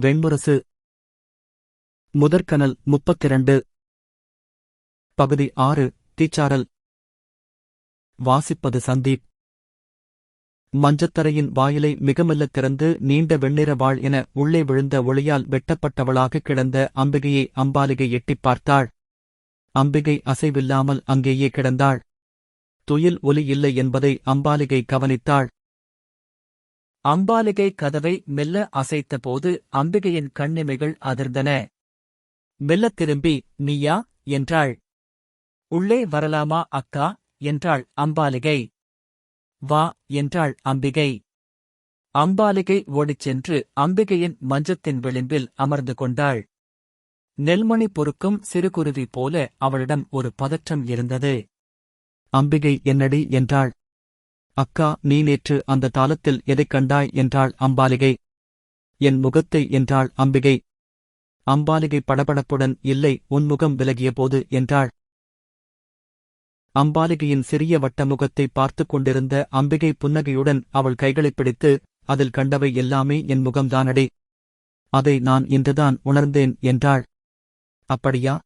வெண்முரசு. முதற்கனல் முப்பத்திரண்டு. பகுதி ஆறு தீச்சாரல் வாசிப்பது சந்தீப். மஞ்சத்தரையின் வாயிலை மிகமெல்லத் திறந்து நீண்ட வெண்ணிற வாள் என உள்ளே விழுந்த ஒளியால் வெட்டப்பட்டவளாக கிடந்த அம்பிகையை அம்பாலிகை எட்டிப் பார்த்தாள். அம்பிகை அசைவில்லாமல் அங்கேயே கிடந்தாள். துயில் ஒலி இல்லை என்பதை அம்பாலிகை கவனித்தாள். அம்பாலிகை கதவை மெல்ல அசைத்தபோது அம்பிகையின் கண்ணிமைகள் அதிர்ந்தன. மெல்லத் திரும்பி நீயா? என்றாள். உள்ளே வரலாமா அக்கா? என்றாள் அம்பாலிகை. வா என்றாள் அம்பிகை. அம்பாலிகை ஓடிச் சென்று அம்பிகையின் மஞ்சத்தின் விளிம்பில் அமர்ந்து கொண்டாள். நெல்மணி பொறுக்கும் சிறுகுருவி போல அவளிடம் ஒரு பதற்றம் இருந்தது. அம்பிகை என்னடி? என்றாள். அக்கா நீ நேற்று அந்த தாளத்தில் எதைக் கண்டாய் என்றாள் அம்பாலிகை. என் முகத்தை என்றாள் அம்பிகை. அம்பாலிகை படபடப்புடன் இல்லை உன் முகம் விலகியபோது என்றாள். அம்பாலிகையின் சிறிய வட்ட முகத்தை பார்த்துக் கொண்டிருந்த அம்பிகை புன்னகையுடன் அவள் கைகளைப் பிடித்து அதில் கண்டவை எல்லாமே என் முகம்தானடே. அதை நான் இன்றுதான் உணர்ந்தேன் என்றாள். அப்படியா?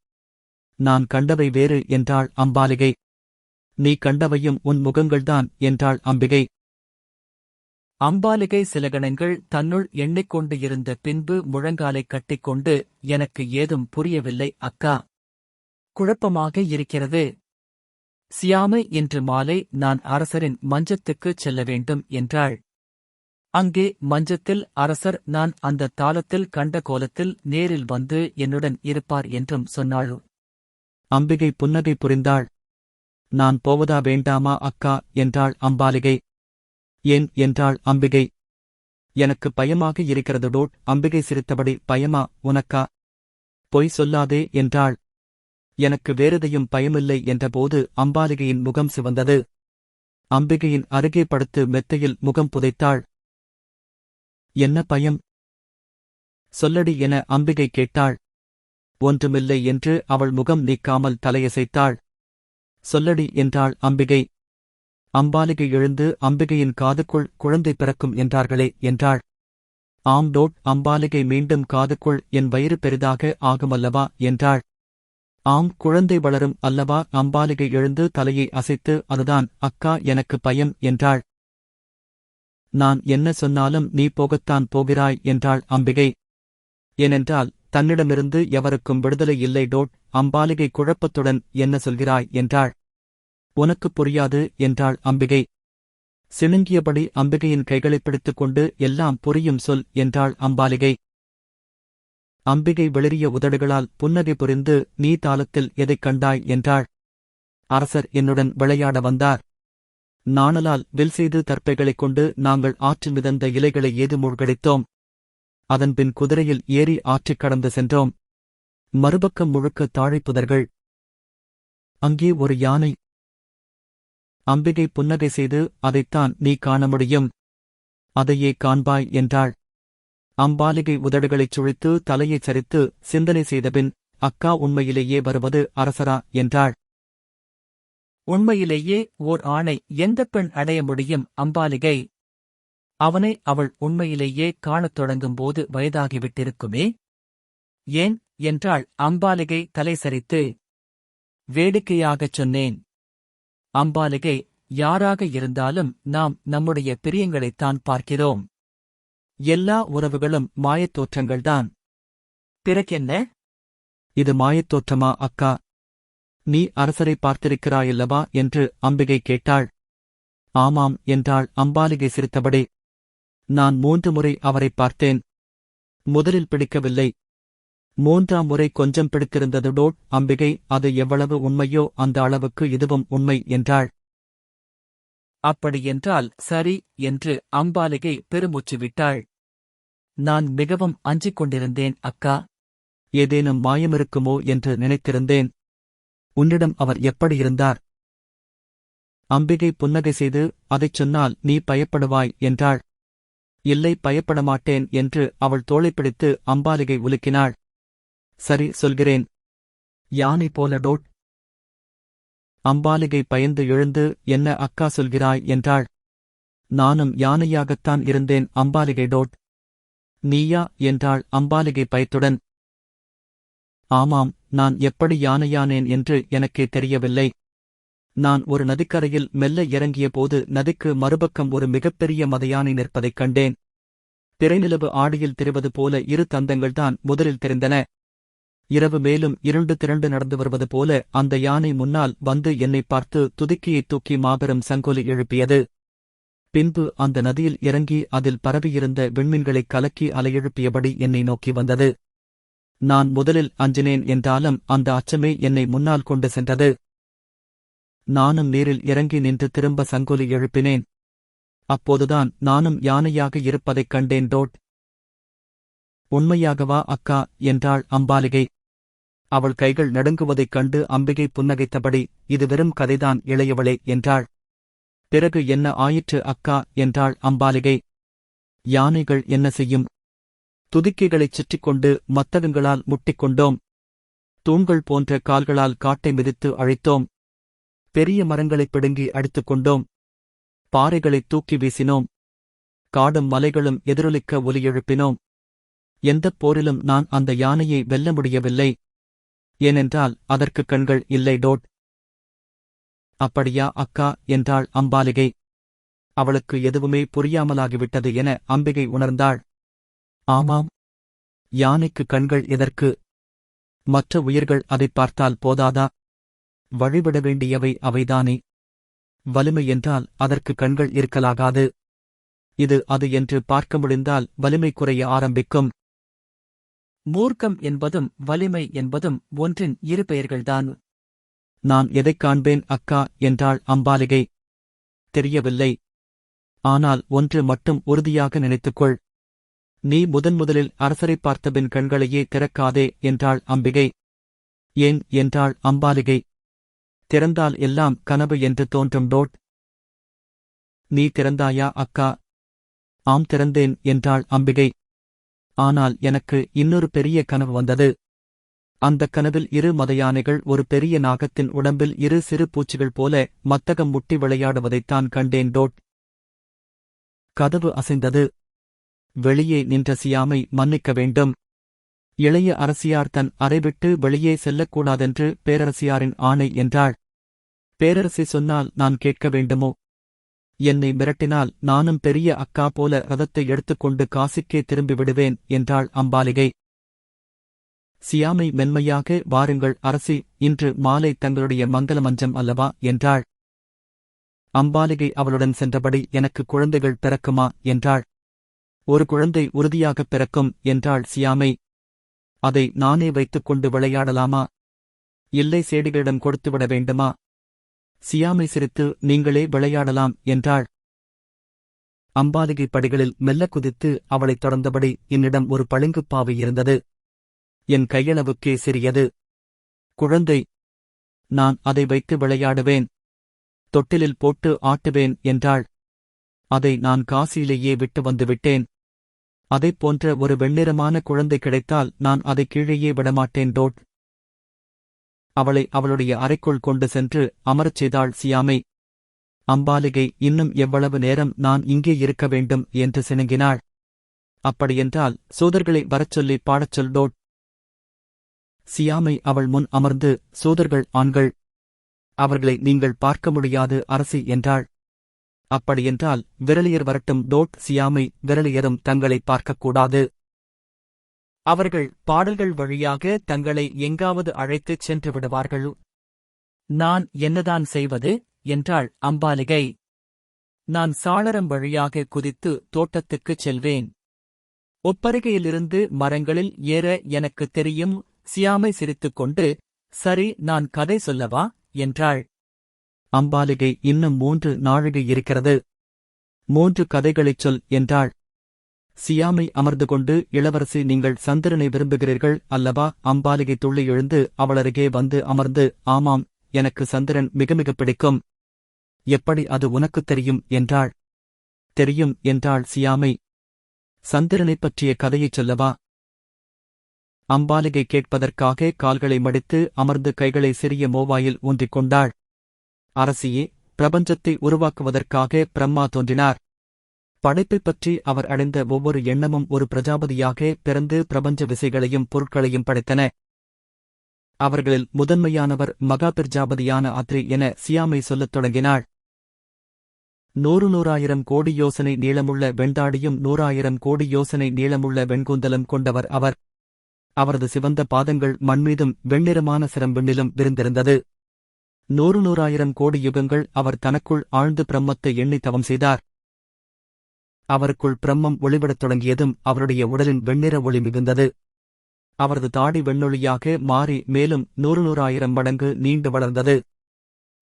நான் கண்டவை வேறு என்றாள் அம்பாலிகை. நீ கண்டவையும் உன் முகங்கள்தான் என்றாள் அம்பிகை. அம்பாலிகை சில கணங்கள் தன்னுள் எண்ணிக்கொண்டு இருந்த பின்பு முழங்காலைக் கட்டிக்கொண்டு எனக்கு ஏதும் புரியவில்லை அக்கா. குழப்பமாக இருக்கிறது. சியாமை இன்று மாலை நான் அரசரின் மஞ்சத்துக்குச் செல்ல வேண்டும் என்றாள். அங்கே மஞ்சத்தில் அரசர் நான் அந்த தாளத்தில் கண்ட கோலத்தில் நேரில் வந்து என்னுடன் இருப்பார் என்றும் சொன்னாள். அம்பிகை புன்னகை புரிந்தாள். நான் போவதா வேண்டாமா அக்கா? என்றாள் அம்பாலிகை. ஏன்? என்றாள் அம்பிகை. எனக்கு பயமாக இருக்கிறது டோட் அம்பிகை சிரித்தபடி பயமா உனக்கா? பொய் சொல்லாதே என்றாள். எனக்கு வேறெதையும் பயமில்லை என்றபோது அம்பாலிகையின் முகம் சிவந்தது. அம்பிகையின் அருகே படுத்து மெத்தையில் முகம் புதைத்தாள். என்ன பயம்? சொல்லடி என அம்பிகை கேட்டாள். ஒன்றுமில்லை என்று அவள் முகம் நீக்காமல் தலையசைத்தாள். சொல்லடி என்றாள் அம்பிகை. அம்பாலிகை எழுந்து அம்பிகையின் காதுக்குள் குழந்தை பிறக்கும் என்றார்களே என்றாள். ஆம் டோட் அம்பாலிகை மீண்டும் காதுக்குள் என் வயிறு பெரிதாக ஆகுமல்லவா என்றாள். ஆம் குழந்தை வளரும் அல்லவா அம்பாலிகை எழுந்து தலையை அசைத்து அதுதான் அக்கா எனக்கு பயம் என்றாள். நான் என்ன சொன்னாலும் நீ போகத்தான் போகிறாய் என்றாள் அம்பிகை. ஏனென்றால் தன்னிடமிருந்து எவருக்கும் விடுதலை இல்லை டோட் அம்பாலிகை குழப்பத்துடன் என்ன சொல்கிறாய் என்றாள். உனக்குப் புரியாது என்றாள் அம்பிகை. சிணுங்கியபடி அம்பிகையின் கைகளைப் பிடித்துக் கொண்டு எல்லாம் புரியும் சொல் என்றாள் அம்பாலிகை. அம்பிகை வெளிரிய உதடுகளால் புன்னகை புரிந்து நீ தாளத்தில் எதைக் கண்டாய் என்றாள். அரசர் என்னுடன் விளையாட வந்தார். நாணலால் வில் செய்து தற்பைகளைக் கொண்டு நாங்கள் ஆற்றில் மிதந்த இலைகளை ஏது மூழ்கடித்தோம். அதன்பின் குதிரையில் ஏறி ஆற்றிக் கடந்து சென்றோம். மறுபக்கம் முழுக்க தாழைப்புதர்கள் அங்கே ஒரு யானை. அம்பிகை புன்னகை செய்து அதைத்தான் நீ காண முடியும். அதையே காண்பாய் என்றாள். அம்பாலிகை உதடுகளைச் சுழித்து தலையைச் சரித்து சிந்தனை செய்தபின் அக்கா உண்மையிலேயே வருவது அரசரா என்றாள். உண்மையிலேயே ஓர் ஆணை. எந்த பெண் அடைய முடியும் அம்பாலிகை? அவனை அவள் உண்மையிலேயே காணத் தொடங்கும்போது வயதாகிவிட்டிருக்குமே? ஏன்? என்றாள் அம்பாலிகை தலை சரித்து வேடிக்கையாகச் சொன்னேன். அம்பாலிகை யாராக இருந்தாலும் நாம் நம்முடைய பிரியங்களைத்தான் பார்க்கிறோம். எல்லா உறவுகளும் மாயத்தோற்றங்கள்தான் பிறக்கென்ன? இது மாயத் தோற்றமா அக்கா? நீ அரசரை பார்த்திருக்கிறாயல்லவா? என்று அம்பிகை கேட்டாள். ஆமாம் என்றாள் அம்பாலிகை சிரித்தபடி. நான் மூன்று முறை அவரை பார்த்தேன். முதலில் பிடிக்கவில்லை. மூன்றாம் முறை கொஞ்சம் பிடித்திருந்ததுடோட் அம்பிகை அது எவ்வளவு உண்மையோ அந்த அளவுக்கு இதுவும் உண்மை என்றாள். அப்படியென்றால் சரி என்று அம்பாலிகை பெருமூச்சு விட்டாள் நான் மிகவும் அஞ்சிக் கொண்டிருந்தேன் அக்கா. ஏதேனும் மாயமிருக்குமோ என்று நினைத்திருந்தேன். உன்னிடம் அவர் எப்படி இருந்தார்? அம்பிகை புன்னகை செய்து அதைச் சொன்னால் நீ பயப்படுவாய் என்றாள். இல்லை பயப்பட மாட்டேன் என்று அவள் தோளைப் பிடித்து அம்பாலிகை உலுக்கினாள். சரி சொல்கிறேன். யானை போல டோட். அம்பாலிகை பயந்து எழுந்து என்ன அக்கா சொல்கிறாய் என்றாள். நானும் யானையாகத்தான் இருந்தேன் அம்பாலிகை டோட். நீயா என்றாள் அம்பாலிகை பயத்துடன். ஆமாம் நான் எப்படி யானையானேன் என்று எனக்கே தெரியவில்லை. நான் ஒரு நதிக்கரையில் மெல்ல இறங்கிய போது நதிக்கு மறுபக்கம் ஒரு மிகப்பெரிய மதையானை நிற்பதைக் கண்டேன். திரைநிலவு ஆடியில் திரிவது போல இரு தந்தங்கள்தான் முதலில் தெரிந்தன. இரவு மேலும் இருண்டு திரண்டு நடந்து வருவது போல அந்த யானை முன்னால் வந்து என்னை பார்த்து துதுக்கியைத் தூக்கி மாபெரும் சங்கொலி எழுப்பியது. பின்பு அந்த நதியில் இறங்கி அதில் பரவியிருந்த விண்மீன்களைக் கலக்கி அலையெழுப்பியபடி என்னை நோக்கி வந்தது. நான் முதலில் அஞ்சினேன் என்றாலும் அந்த அச்சமே என்னை முன்னால் கொண்டு சென்றது. நானும் நீரில் இறங்கி நின்று திரும்ப சங்கொலி எழுப்பினேன். அப்போதுதான் நானும் யானையாக இருப்பதைக் கண்டேன் டோட்! உண்மையாகவா அக்கா? என்றாள் அம்பாலிகை. அவள் கைகள் நடுங்குவதைக் கண்டு அம்பிகை புன்னகைத்தபடி இது வெறும் கதைதான் இளையவளே என்றாள். பிறகு என்ன ஆயிற்று அக்கா? என்றாள் அம்பாலிகை. யானைகள் என்ன செய்யும்? துதிக்கைகளைச் சுற்றிக் கொண்டு மத்தகங்களால் முட்டிக்கொண்டோம். தூண்கள் போன்ற கால்களால் காட்டை மிதித்து அழைத்தோம். பெரிய மரங்களைப் பிடுங்கி அடித்துக் கொண்டோம் பாறைகளைத் தூக்கி வீசினோம். காடும் மலைகளும் எதிரொலிக்க ஒலி எழுப்பினோம். எந்தப் போரிலும் நான் அந்த யானையை வெல்ல முடியவில்லை. ஏனென்றால் அதற்கு கண்கள் இல்லை டோட். அப்படியா அக்கா என்றாள் அம்பாலிகை. அவளுக்கு எதுவுமே புரியாமலாகிவிட்டது என அம்பிகை உணர்ந்தாள். ஆமாம். யானைக்கு கண்கள் எதற்கு? மற்ற உயிர்கள் அதைப் பார்த்தால் போதாதா? வழிவிட வேண்டியவை அவைதானே? வலிமை என்றால் அதற்கு கண்கள் இருக்கலாகாது. இது அது என்று பார்க்க முடிந்தால் வலிமை குறைய ஆரம்பிக்கும். மூர்க்கம் என்பதும் வலிமை என்பதும் ஒன்றின் இரு பெயர்கள்தான். நான் எதைக் காண்பேன் அக்கா என்றாள் அம்பாலிகை. தெரியவில்லை. ஆனால் ஒன்று மட்டும் உறுதியாக நினைத்துக்கொள். நீ முதன் முதலில் அரசரைப் பார்த்தபின் கண்களையே திறக்காதே என்றாள் அம்பிகை. ஏன் என்றாள் அம்பாலிகை. திறந்தால் எல்லாம் கனவு என்று தோன்றும் டோட். நீ திறந்தாயா அக்கா? ஆம் திறந்தேன் என்றாள் அம்பிகை. ஆனால் எனக்கு இன்னொரு பெரிய கனவு வந்தது. அந்தக் கனவில் இரு மதயானைகள் ஒரு பெரிய நாகத்தின் உடம்பில் இரு சிறு பூச்சிகள் போல மத்தகம் முட்டி விளையாடுவதைத்தான் கண்டேன் டோட். கதவு அசைந்தது. வெளியே நின்ற சியாமை மன்னிக்க வேண்டும். இளைய அரசியார் தன் அறை விட்டு வெளியே செல்லக்கூடாதென்று பேரரசியாரின் ஆணை என்றாள். பேரரசி சொன்னால் நான் கேட்க வேண்டுமோ? என்னை மிரட்டினால் நானும் பெரிய அக்கா போல ரதத்தை எடுத்துக்கொண்டு காசிக்கே திரும்பி விடுவேன் என்றாள் அம்பாலிகை. சியாமை மென்மையாக வாருங்கள் அரசி இன்று மாலை தங்களுடைய மங்கள மஞ்சம் அல்லவா என்றாள். அம்பாலிகை அவளுடன் சென்றபடி எனக்கு குழந்தைகள் பிறக்குமா என்றாள். ஒரு குழந்தை உறுதியாகப் பிறக்கும் என்றாள் சியாமை. அதை நானே வைத்துக் கொண்டு விளையாடலாமா? இல்லை சேடிகளிடம் கொடுத்துவிட வேண்டுமா? சியாமை சிரித்து நீங்களே விளையாடலாம் என்றாள். அம்பாலிகை படிகளில் மெல்ல குதித்து அவளைத் தொடர்ந்தபடி என்னிடம் ஒரு பளிங்குப்பாவை இருந்தது. என் கையளவுக்கே சிறியது. குழந்தை நான் அதை வைத்து விளையாடுவேன். தொட்டிலில் போட்டு ஆட்டுவேன் என்றாள். அதை நான் காசியிலேயே விட்டு வந்துவிட்டேன் அதைப் போன்ற ஒரு வெண்ணிறமான குழந்தை கிடைத்தால் நான் அதை கீழேயே விடமாட்டேன் டோட். அவளை அவளுடைய அறைக்குள் கொண்டு சென்று அமரச் செய்தாள் சியாமை. அம்பாலிகை இன்னும் எவ்வளவு நேரம் நான் இங்கே இருக்க வேண்டும் என்று சினுங்கினாள். அப்படியென்றால் சூதர்களை வரச் சொல்லி பாடச் சொல் டோட். சியாமை அவள் முன் அமர்ந்து சூதர்கள் ஆண்கள். அவர்களை நீங்கள் பார்க்க முடியாது அரசி என்றாள். அப்படியென்றால் விரலியர் வரட்டும் டோட் சியாமை விரலியரும் தங்களை பார்க்கக்கூடாது. அவர்கள் பாடல்கள் வழியாக தங்களை எங்காவது அழைத்துச் சென்று விடுவார்கள்? நான் என்னதான் செய்வது? என்றாள் அம்பாலிகை. நான் சாளரம் வழியாக குதித்து தோட்டத்துக்குச் செல்வேன். ஒப்பருகையிலிருந்து மரங்களில் ஏற எனக்குத் தெரியும் சியாமை சிரித்துக்கொண்டு சரி நான் கதை சொல்லவா? என்றாள். அம்பாலிகை இன்னும் மூன்று நாழிகை இருக்கிறது. மூன்று கதைகளைச் சொல் என்றாள். சியாமை அமர்ந்து கொண்டு இளவரசி நீங்கள் சந்திரனை விரும்புகிறீர்கள் அல்லவா? அம்பாலிகை துள்ளி எழுந்து அவளருகே வந்து அமர்ந்து ஆமாம் எனக்கு சந்திரன் மிக மிக பிடிக்கும். எப்படி அது உனக்குத் தெரியும்? என்றாள். தெரியும் என்றாள் சியாமை. சந்திரனைப் பற்றிய கதையைச் சொல்லவா? அம்பாலிகை கேட்பதற்காக கால்களை மடித்து அமர்ந்து கைகளை சிறிய மோவாயில் ஊன்றிக் கொண்டாள். அரசியே பிரபஞ்சத்தை உருவாக்குவதற்காக பிரம்மா தோன்றினார். படைப்பைப் பற்றி அவர் அடைந்த ஒவ்வொரு எண்ணமும் ஒரு பிரஜாபதியாக பிறந்து பிரபஞ்ச விசைகளையும் பொருட்களையும் படைத்தன. அவர்களில் முதன்மையானவர் மகா பிரஜாபதியான அத்ரி என சியாமை சொல்லத் தொடங்கினாள். நூறு நூறாயிரம் கோடி யோசனை நீளமுள்ள வெண்தாடியும் நூறாயிரம் கோடி யோசனை நீளமுள்ள வெண்கூந்தலும் கொண்டவர் அவர். அவரது சிவந்த பாதங்கள் மண்மீதும் வெண்ணிறமான சிரம்பிண்ணிலும் விருந்திருந்தது. நூறு நூறாயிரம் கோடி யுகங்கள் அவர் தனக்குள் ஆழ்ந்து பிரம்மத்தை எண்ணி தவம் செய்தார். அவருக்குள் பிரம்மம் ஒளிவிடத் தொடங்கியதும் அவருடைய உடலின் வெண்ணிற ஒளி மிகுந்தது. அவரது தாடி வெண்ணொளியாக மாறி மேலும் நூறு நூறாயிரம் மடங்கு நீண்டு வளர்ந்தது.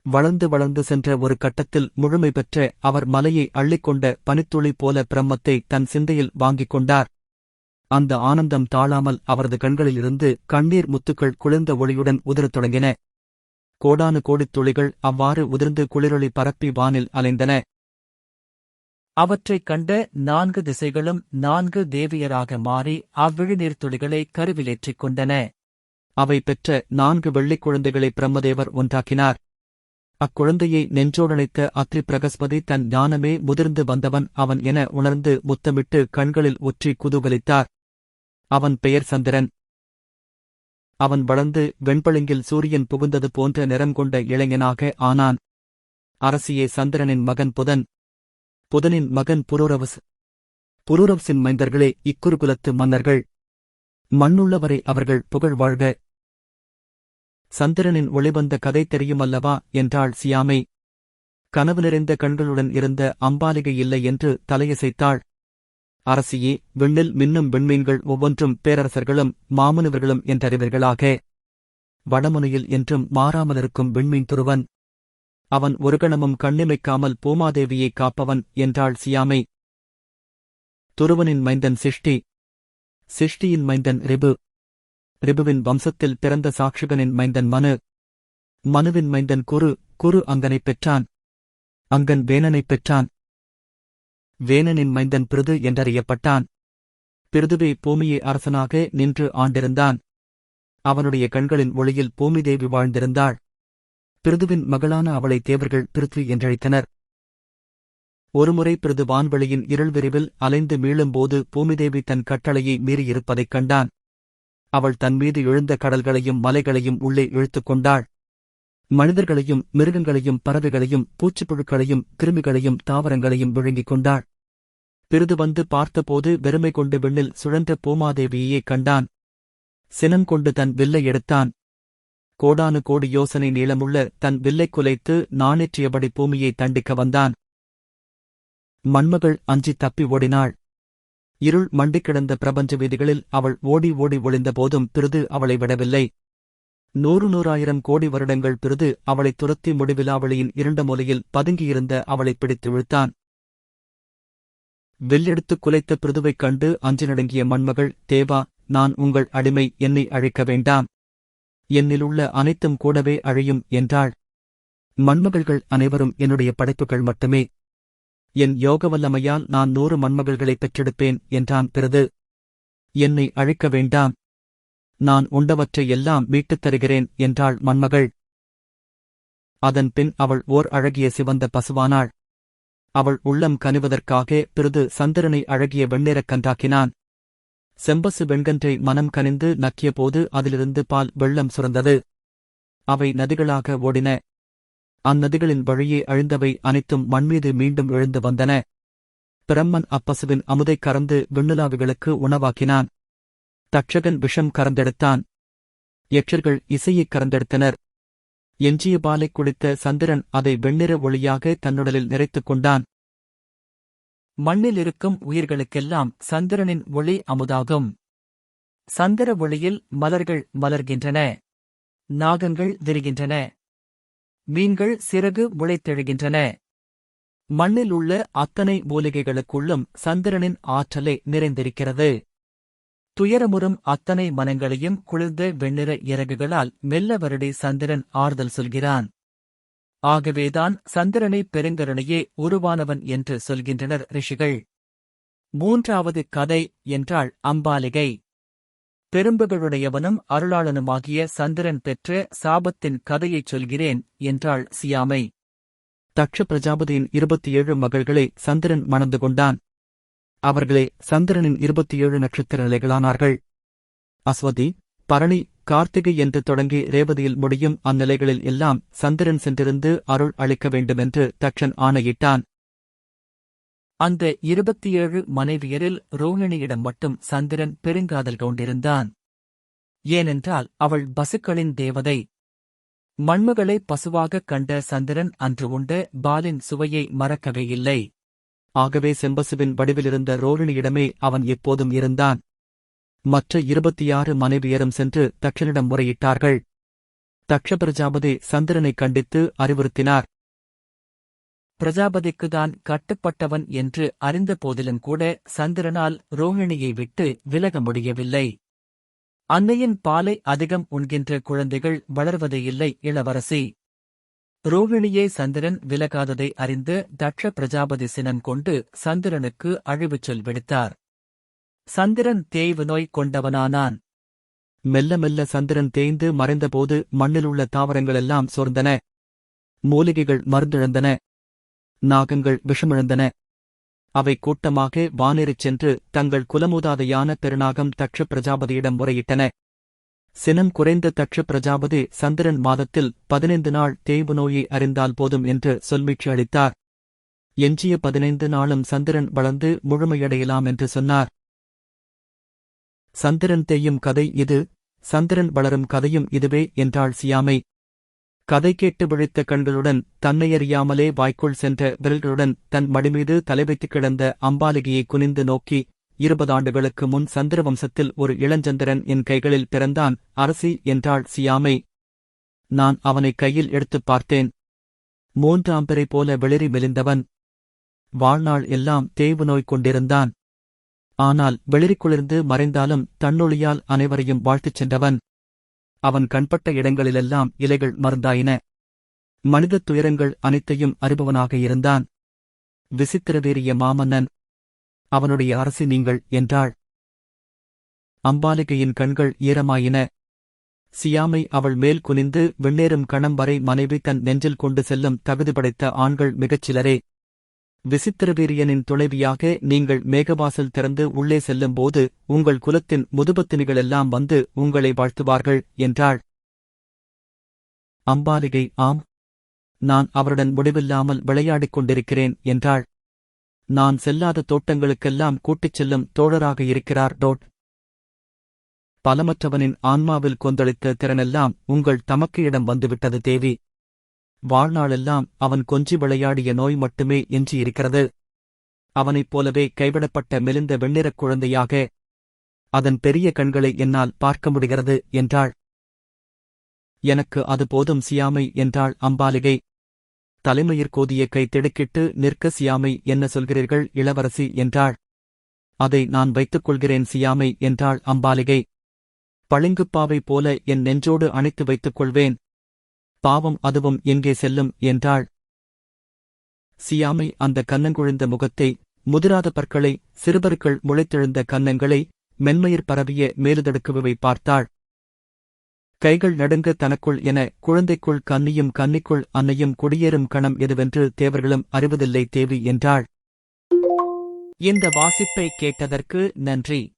வளர்ந்து வளர்ந்து சென்ற ஒரு கட்டத்தில் முழுமை பெற்ற அவர் மலையை அள்ளிக்கொண்ட பனித்துளி போல பிரம்மத்தை தன் சிந்தையில் வாங்கிக் கொண்டார். அந்த ஆனந்தம் தாழாமல் அவரது கண்களிலிருந்து கண்ணீர் முத்துக்கள் குளிர்ந்த ஒளியுடன் உதிரத் தொடங்கின. கோடானு கோடித் துளிகள் அவ்வாறு உதிர்ந்து குளிரொளி பரப்பி வானில் அலைந்தன. அவற்றைக் கண்ட நான்கு திசைகளும் நான்கு தேவியராக மாறி அவ்விழிநீர் துளிகளை கருவிலேற்றிக் கொண்டன. அவை பெற்ற நான்கு வெள்ளிக் குழந்தைகளை பிரம்மதேவர் ஒன்றாக்கினார். அக்குழந்தையை நெஞ்சோடனைத்த அத்ரி பிரகஸ்பதி தன் ஞானமே முதிர்ந்து வந்தவன் அவன் என உணர்ந்து முத்தமிட்டு கண்களில் ஒற்றி குதூகலித்தார். அவன் பெயர் சந்திரன். அவன் வளர்ந்து வெண்பளிங்கில் சூரியன் புகுந்தது போன்ற நிறம் கொண்ட இளைஞனாக ஆனான். அரசியே சந்திரனின் மகன் புதன். புதனின் மகன் புரூரவஸ். புரூரவசின் மைந்தர்களே இக்குருகுலத்து மன்னர்கள். மண்ணுள்ளவரை அவர்கள் புகழ் வாழ்க. சந்திரனின் ஒளிவந்த கதை தெரியுமல்லவா என்றாள் சியாமை. கனவு நிறைந்த கண்களுடன் இருந்த அம்பாலிகை இல்லை என்று தலையசைத்தாள். அரசியே விண்ணில் மின்னும் விண்மீன்கள் ஒவ்வொன்றும் பேரரசர்களும் மாமுனிவர்களும் என்றறிவர்களாக. வடமுனையில் என்றும் மாறாமலிருக்கும் விண்மீன் துருவன். அவன் ஒரு கணமும் கண்ணிமைக்காமல் பூமாதேவியை காப்பவன் என்றாள் சியாமை. துருவனின் மைந்தன் சிஷ்டி. சிஷ்டியின் மைந்தன் ரிபு. ரிபுவின் வம்சத்தில் பிறந்த சாக்ஷுகனின் மைந்தன் மனு. மனுவின் மைந்தன் குரு குரு அங்கனைப் பெற்றான். அங்கன் வேணனைப் பெற்றான். வேணனின் மைந்தன் பிருது என்றறியப்பட்டான். பிருதுவே பூமியை அரசனாக நின்று ஆண்டிருந்தான். அவனுடைய கண்களின் ஒளியில் பூமிதேவி வாழ்ந்திருந்தாள். பிருதுவின் மகளான அவளை தேவர்கள் பிருத்வி என்றழைத்தனர். ஒருமுறை பிருது வான்வெளியின் இருள் விரிவில் அலைந்து மீளும்போது பூமிதேவி தன் கட்டளையை மீறியிருப்பதைக் கண்டான். அவள் தன்மீது எழுந்த கடல்களையும் மலைகளையும் உள்ளே இழுத்துக் கொண்டாள். மனிதர்களையும் மிருகங்களையும் பறவைகளையும் பூச்சிப்புழுக்களையும் கிருமிகளையும் தாவரங்களையும் விழுங்கிக் கொண்டாள். பிறிது வந்து பார்த்தபோது வெறுமை கொண்டு விண்ணில் சுழன்ற பூமாதேவியையே கண்டான். சினம் கொண்டு தன் வில்லை எடுத்தான். கோடானு கோடி யோசனை நீளமுள்ள தன் வில்லைக் குலைத்து நாணேற்றியபடி பூமியை தண்டிக்க வந்தான். மண்மகள் அஞ்சி தப்பி ஓடினாள். இருள் மண்டிக் கிடந்த பிரபஞ்ச வீதிகளில் அவள் ஓடி ஓடி ஒளிந்த போதும் பிறிது அவளை விடவில்லை. நூறு நூறாயிரம் கோடி வருடங்கள் பிறகு அவளைத் துரத்தி முடிவிலாவளியின் இரண்ட மூலையில் பதுங்கியிருந்த அவளைப் பிடித்து இழுத்தான். வில்லெடுத்துக் குலைத்த பிருதுவைக் கண்டு அஞ்சு நடுங்கிய மண்மகள் தேவா நான் உங்கள் அடிமை என்னை அழைக்க வேண்டாம். என்னிலுள்ள அனைத்தும் கூடவே அழையும் என்றாள். மண்மகள்கள் அனைவரும் என்னுடைய படைப்புகள் மட்டுமே. என் யோக வல்லமையால் நான் நூறு மண்மகள்களைப் பெற்றெடுப்பேன் என்றான் பிறது என்னை அழைக்க வேண்டாம். நான் உண்டவற்றை எல்லாம் மீட்டுத் தருகிறேன் என்றாள் மண்மகள் அதன் பின் அவள் ஓர் அழகிய சிவந்த பசுவானாள். அவள் உள்ளம் கனிவதற்காக பிறிது சந்திரனை அழகிய வெண்ணிறக் கன்றாக்கினான். செம்பசு வெண்கன்றை மனம் கனிந்து நக்கியபோது அதிலிருந்து பால் வெள்ளம் சுரந்தது. அவை நதிகளாக ஓடின. அந்நதிகளின் வழியே அழிந்தவை அனைத்தும் மண்மீது மீண்டும் எழுந்து வந்தன. பிரம்மன் அப்பசுவின் அமுதைக் கறந்து விண்ணுலாவிகளுக்கு உணவாக்கினான். தட்சகன் விஷம் கறந்தெடுத்தான். யக்ஷர்கள் இசையைக் கறந்தெடுத்தனர். எஞ்சிய பாலைக் குடித்த சந்திரன் அதை வெண்ணிற ஒளியாக தன்னுடலில் நிறைத்துக் கொண்டான். மண்ணில் இருக்கும் உயிர்களுக்கெல்லாம் சந்திரனின் ஒளி அமுதாகும். சந்திர ஒளியில் மலர்கள் மலர்கின்றன. நாகங்கள் விரிகின்றன மீன்கள் சிறகு முளைத்தெழுகின்றன. மண்ணில் உள்ள அத்தனை மூலிகைகளுக்குள்ளும் சந்திரனின் ஆற்றலே நிறைந்திருக்கிறது. துயரமுறும் அத்தனை மனங்களையும் குளிர்ந்த வெண்ணிற இறகுகளால் மெல்ல வருடி சந்திரன் ஆறுதல் சொல்கிறான். ஆகவேதான் சந்திரனை பெருங்கருணையே உருவானவன் என்று சொல்கின்றனர் ரிஷிகள். மூன்றாவது கதை என்றாள் அம்பாலிகை. பெரும்புகளுடையவனும் அருளாளனுமாகிய சந்திரன் பெற்ற சாபத்தின் கதையைச் சொல்கிறேன் என்றாள் சியாமை. தக்ஷ பிரஜாபதியின் இருபத்தி ஏழு மகள்களை சந்திரன் மணந்து கொண்டான். அவர்களே சந்திரனின் இருபத்தி ஏழு நட்சத்திர நிலைகளானார்கள் அஸ்வதி பரணி கார்த்திகை என்று தொடங்கி ரேவதியில் முடியும் அந்நிலைகளில் எல்லாம் சந்திரன் சென்றிருந்து அருள் அளிக்க வேண்டுமென்று தக்ஷன் ஆணையிட்டான். அந்த இருபத்தி ஏழு மனைவியரில் ரோஹிணியிடம் மட்டும் சந்திரன் பெருங்காதல் கொண்டிருந்தான். ஏனென்றால் அவள் பசுக்களின் தேவதை. மண்முகளை பசுவாகக் கண்ட சந்திரன் அன்று உண்ட பாலின் சுவையை மறக்கவே இல்லை. ஆகவே செம்பசுவின் வடிவிலிருந்த ரோஹிணியிடமே அவன் எப்போதும் இருந்தான். மற்ற இருபத்தியாறு மனைவியரும் சென்று தக்ஷனிடம் முறையிட்டார்கள். தக்ஷ பிரஜாபதி சந்திரனை கண்டித்து அறிவுறுத்தினார். பிரஜாபதிக்குதான் கட்டுப்பட்டவன் என்று அறிந்த போதிலும் கூட சந்திரனால் ரோஹிணியை விட்டு விலக முடியவில்லை. அன்னையின் பாலை அதிகம் உண்கின்ற குழந்தைகள் வளர்வதே இல்லை இளவரசி. ரோகிணியே சந்திரன் விலகாததை அறிந்து தட்ச பிரஜாபதி சினம் கொண்டு சந்திரனுக்கு அழிவுச்சொல் விடுத்தார். சந்திரன் தேய்வு நோய் கொண்டவனானான். மெல்ல மெல்ல சந்திரன் தேய்ந்து மறைந்தபோது மண்ணிலுள்ள தாவரங்களெல்லாம் சோர்ந்தன. மூலிகைகள் மருந்திழந்தன. நாகங்கள் விஷமிழந்தன. அவை கூட்டமாக வானேறிச் சென்று தங்கள் குலமூதாதையான பெருநாகம் தட்ச பிரஜாபதியிடம் முறையிட்டன. சினம் குறைந்த தக்ஷ பிரஜாபதி சந்திரன் மாதத்தில் பதினைந்து நாள் தேய்வு நோயை அறிந்தால் போதும் என்று சொல்மீட்சி அளித்தார். எஞ்சிய பதினைந்து நாளும் சந்திரன் வளர்ந்து முழுமையடையலாம் என்று சொன்னார். சந்திரன் தேயும் கதை இது. சந்திரன் வளரும் கதையும் இதுவே என்றாள் சியாமை. கதை கேட்டு விழித்த கண்களுடன் தன்னையறியாமலே வாய்க்குள் சென்ற விரல்களுடன் தன் மடிமீது தலைவைத்துக் கிடந்த அம்பாலிகையை குனிந்து நோக்கி இருபதாண்டுகளுக்கு முன் சந்திர வம்சத்தில் ஒரு இளஞ்சந்திரன் என் கைகளில் பிறந்தான். அரசி என்றாள் சியாமை. நான் அவனை கையில் எடுத்துப் பார்த்தேன். மூன்றாம் பிறை போல வெளிரி மெலிந்தவன். வாழ்நாள் எல்லாம் தேய்வு நோய் கொண்டிருந்தான். ஆனால் வெளிரிக்குளிர்ந்து மறைந்தாலும் தன்னொழியால் அனைவரையும் வாழ்த்துச் சென்றவன். அவன் கண்பட்ட இடங்களிலெல்லாம் இலைகள் மருந்தாயின. மனிதத் துயரங்கள் அனைத்தையும் அறிபவனாக இருந்தான். விசித்திரவேறிய மாமன்னன். அவனுடைய அரசி நீங்கள் என்றாள். அம்பாலிகையின் கண்கள் ஈரமாயின. சியாமை அவள் மேல் குனிந்து வெண்ணேறும் கணம் வரை மனைவி தன் நெஞ்சில் கொண்டு செல்லும் தகுதி படைத்த ஆண்கள் மிகச் சிலரே. விசித்திரவீரியனின் துணைவியாக நீங்கள் மேகவாசல் திறந்து உள்ளே செல்லும்போது உங்கள் குலத்தின் முதுபத்தினிகளெல்லாம் வந்து உங்களை வாழ்த்துவார்கள் என்றாள். அம்பாலிகை ஆம். நான் அவருடன் முடிவில்லாமல் விளையாடிக் கொண்டிருக்கிறேன் என்றாள். நான் செல்லாத தோட்டங்களுக்கெல்லாம் கூட்டிச் செல்லும் தோழராக இருக்கிறார். டோட். பலமற்றவனின் ஆன்மாவில் கொந்தளித்த திறனெல்லாம் உங்கள் தமக்கு இடம் வந்துவிட்டது தேவி. வாழ்நாளெல்லாம் அவன் கொஞ்சி விளையாடிய நோய் மட்டுமே எஞ்சியிருக்கிறது அவனைப் போலவே கைவிடப்பட்ட மெலிந்த வெண்ணிறக் குழந்தையாக அதன் பெரிய கண்களை என்னால் பார்க்க முடிகிறது என்றாள். எனக்கு அது போதும் சியாமை என்றாள் அம்பாலிகை. தலைமையிற் கோதிய கை திடுக்கிட்டு நிற்க சியாமை என்ன சொல்கிறீர்கள் இளவரசி? என்றாள். அதை நான் வைத்துக் கொள்கிறேன் சியாமை என்றாள் அம்பாலிகை. பளிங்குப்பாவை போல என் நெஞ்சோடு அணைத்து வைத்துக் கொள்வேன் பாவம் அதுவும் எங்கே செல்லும்? என்றாள். சியாமை அந்த கன்னங்குழிந்த முகத்தை முதிராத பற்களை சிறுபருக்கள் முளைத்தெழுந்த கன்னங்களை மென்மயிர் பரவிய மேலுதடுக்குவை பார்த்தாள். கைகள் நடுங்க தனக்குள் என குழந்தைக்குள் கன்னியும் கன்னிக்குள் அன்னையும் குடியேறும் கணம் எதுவென்று தேவர்களும் அறிவதில்லை தேவி என்றாள். இந்த வாசிப்பை கேட்டதற்கு நன்றி.